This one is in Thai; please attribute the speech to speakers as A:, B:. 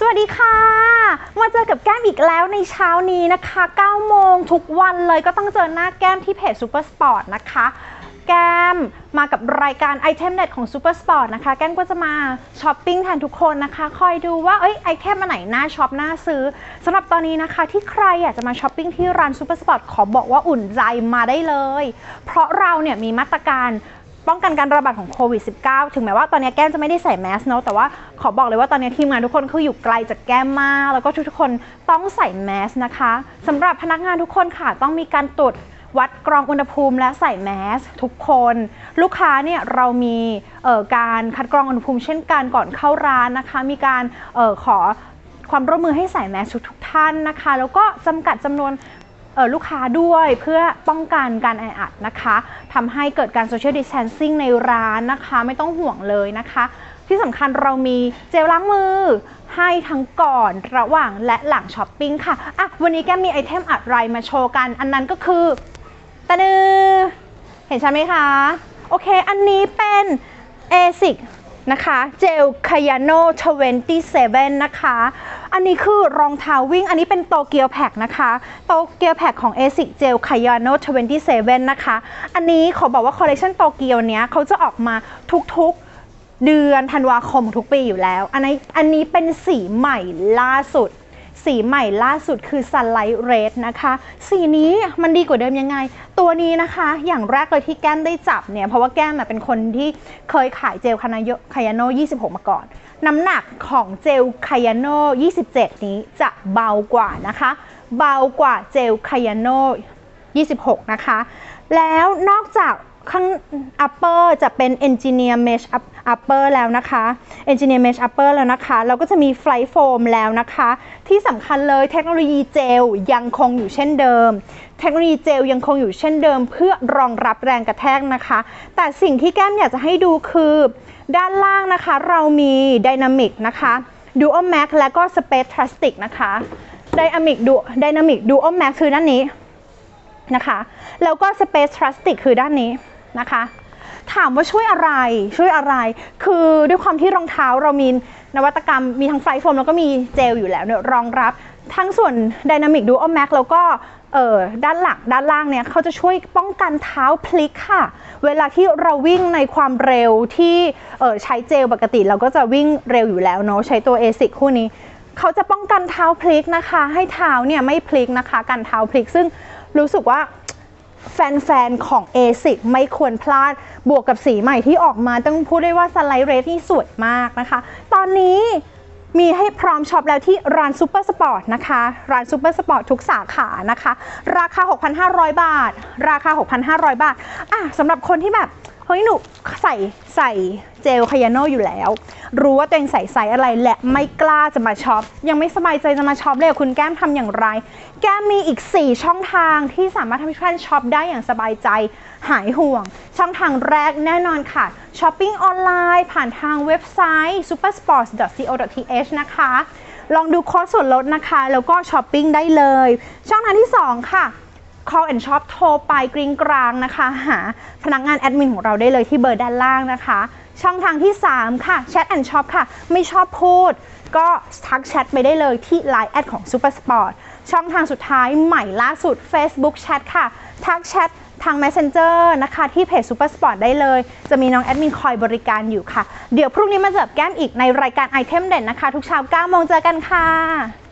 A: สวัสดีค่ะ มาเจอกับแก้มอีกแล้วในเช้านี้นะคะ9โมงทุกวันเลยก็ต้องเจอหน้าแก้มที่เพจ Super Sport นะคะ แก้มมากับรายการไอเทมเด็ดของ Super Sport นะคะ แก้มก็จะมาช้อปปิ้งแทนทุกคนนะคะ คอยดูว่าเอ้ยไอเทมมาไหนน่าช็อปน่าซื้อสำหรับตอนนี้นะคะ ที่ใครอยากจะมาช้อปปิ้งที่ร้าน Super Sport ขอบอกว่าอุ่นใจมาได้เลย เพราะเราเนี่ยมีมาตรการ ป้องกันการระบาดของโควิด -19 ถึงแม้ว่าตอนนี้แก้มจะไม่ได้ใส่แมสเนาะแต่ว่าขอบอกเลยว่าตอนนี้ทีมงานทุกคนคืออยู่ไกลจากแก้มมาก แล้วก็ทุกๆคนต้องใส่แมสนะคะสำหรับพนักงานทุกคนค่ะต้องมีการตรวจวัดกรองอุณหภูมิและใส่แมสทุกคน ลูกค้าเนี่ยเรามีการคัดกรองอุณหภูมิเช่นกันก่อนเข้าร้านนะคะ มีการออขอความร่วมมือให้ใส่แมสทุกท่านนะคะ แล้วก็จำกัดจำนวน ลูกค้าด้วยเพื่อป้องกันการแออัดนะคะทำให้เกิดการ social distancing ในร้านนะคะ ไม่ต้องห่วงเลยนะคะ ที่สำคัญเรามีเจลล้างมือให้ทั้งก่อนระหว่างและหลังช้อปปิ้งค่ะอะ วันนี้แกมีไอเทมอะไรมาโชว์กัน อันนั้นก็คือตะนือเห็นใช่ไหมคะ โอเค อันนี้เป็น ASIC นะคะเจลคายาโน27 นะคะ อันนี้คือรองเท้าวิ่ง อันนี้เป็นโตเกียวแพ็กนะคะโตเกียวแพ็กของ ASIC เจลคายาโน27 นะคะ อันนี้ขอบอกว่าคอลเลคชันโตเกียวเนี้ยเขาจะออกมาทุกๆเดือนธันวาคมทุกปีอยู่แล้ว อันนี้อันนี้เป็นสีใหม่ล่าสุด สีใหม่ล่าสุดคือ Sunlight Red นะคะ สีนี้มันดีกว่าเดิมยังไง ตัวนี้นะคะ อย่างแรกเลยที่แก้มได้จับเนี่ย เพราะว่าแก้มเป็นคนที่เคยขายเจลคานายคายาโน 26 มาก่อน น้ำหนักของเจลคายาโน 27 นี้จะเบากว่านะคะ เบากว่าเจลคายาโน 26 นะคะ แล้วนอกจาก ข้าง upper จะเป็น engineer mesh upper แล้วนะคะ engineer mesh upper แล้วนะคะแล้วก็จะมี flight foam แล้วนะคะ ที่สำคัญเลยเทคโนโลยีเจลยังคงอยู่เช่นเดิม เทคโนโลยีเจลยังคงอยู่เช่นเดิม เพื่อรองรับแรงกระแทกนะคะ แต่สิ่งที่แก้มอยากจะให้ดูคือ ด้านล่างนะคะเรามี dynamic นะคะ dual max และก็ space plastic นะคะ dynamic du- dynamic dual max คือด้านนี้ นะคะ แล้วก็ Space Plastic คือด้านนี้นะคะ ถามว่าช่วยอะไรช่วยอะไร คือด้วยความที่รองเท้าเรามีนวัตกรรมมีทั้งไฟโฟมแล้วก็มีเจลอยู่แล้วเนี่ยรองรับ ทั้งส่วน Dynamic Dual Max แล้วก็เออด้านหลังด้านล่างเนี่ยเขาจะช่วยป้องกันเท้าพลิกค่ะ เวลาที่เราวิ่งในความเร็วที่เออใช้เจลปกติเราก็จะวิ่งเร็วอยู่แล้วเนาะใช้ตัว ASIC คู่นี้เขาจะป้องกันเท้าพลิกนะคะ ให้เท้าเนี่ยไม่พลิกนะคะกันเท้าพลิกซึ่ง รู้สึกว่าแฟนๆ ของ ASIC ไม่ควรพลาด บวกกับสีใหม่ที่ออกมา ต้องพูดได้ว่าสไลด์เรทที่สวยมากนะคะ ตอนนี้มีให้พร้อมช็อปแล้วที่ร้านซูเปอร์สปอร์ตนะคะ ร้านซูเปอร์สปอร์ตทุกสาขานะคะ ราคา 6,500 บาท ราคา 6,500 บาท อะสำหรับคนที่แบบ เฮ้ยหนูใส่ใส่เจลคายาโนอยู่แล้ว รู้ว่าตัวเองใส่ไซส์อะไรและไม่กล้าจะมาช็อป ยังไม่สบายใจจะมาช็อปเลยคุณแก้มทำอย่างไร แก้มมีอีก 4 ช่องทางที่สามารถทำให้ท่านช็อปได้อย่างสบายใจหายห่วง ช่องทางแรกแน่นอนค่ะช้อปปิ้งออนไลน์ผ่านทางเว็บไซต์ supersports.co.th นะคะลองดูโค้ดส่วนลดนะคะ แล้วก็ช้อปปิ้งได้เลย ช่องทางที่ 2 ค่ะ call and shop โทรไปกริ้งกรางนะคะ หาพนักงานแอดมินของเราได้เลยที่เบอร์ด้านล่างนะคะ ช่องทางที่ 3 ค่ะ chat and shop ค่ะ ไม่ชอบพูด ก็ทักแชทไปได้เลยที่ Line แอดของ Super Sport ช่องทางสุดท้ายใหม่ล่าสุด Facebook Chat ค่ะ ทักแชททาง Messenger นะคะที่เพจ Super Sport ได้เลย จะมีน้องแอดมินคอยบริการอยู่ค่ะ เดี๋ยวพรุ่งนี้มาเจอแก้มอีกในรายการไอเทมเด่นนะคะ ทุกเช้า9โมงเจอกันค่ะ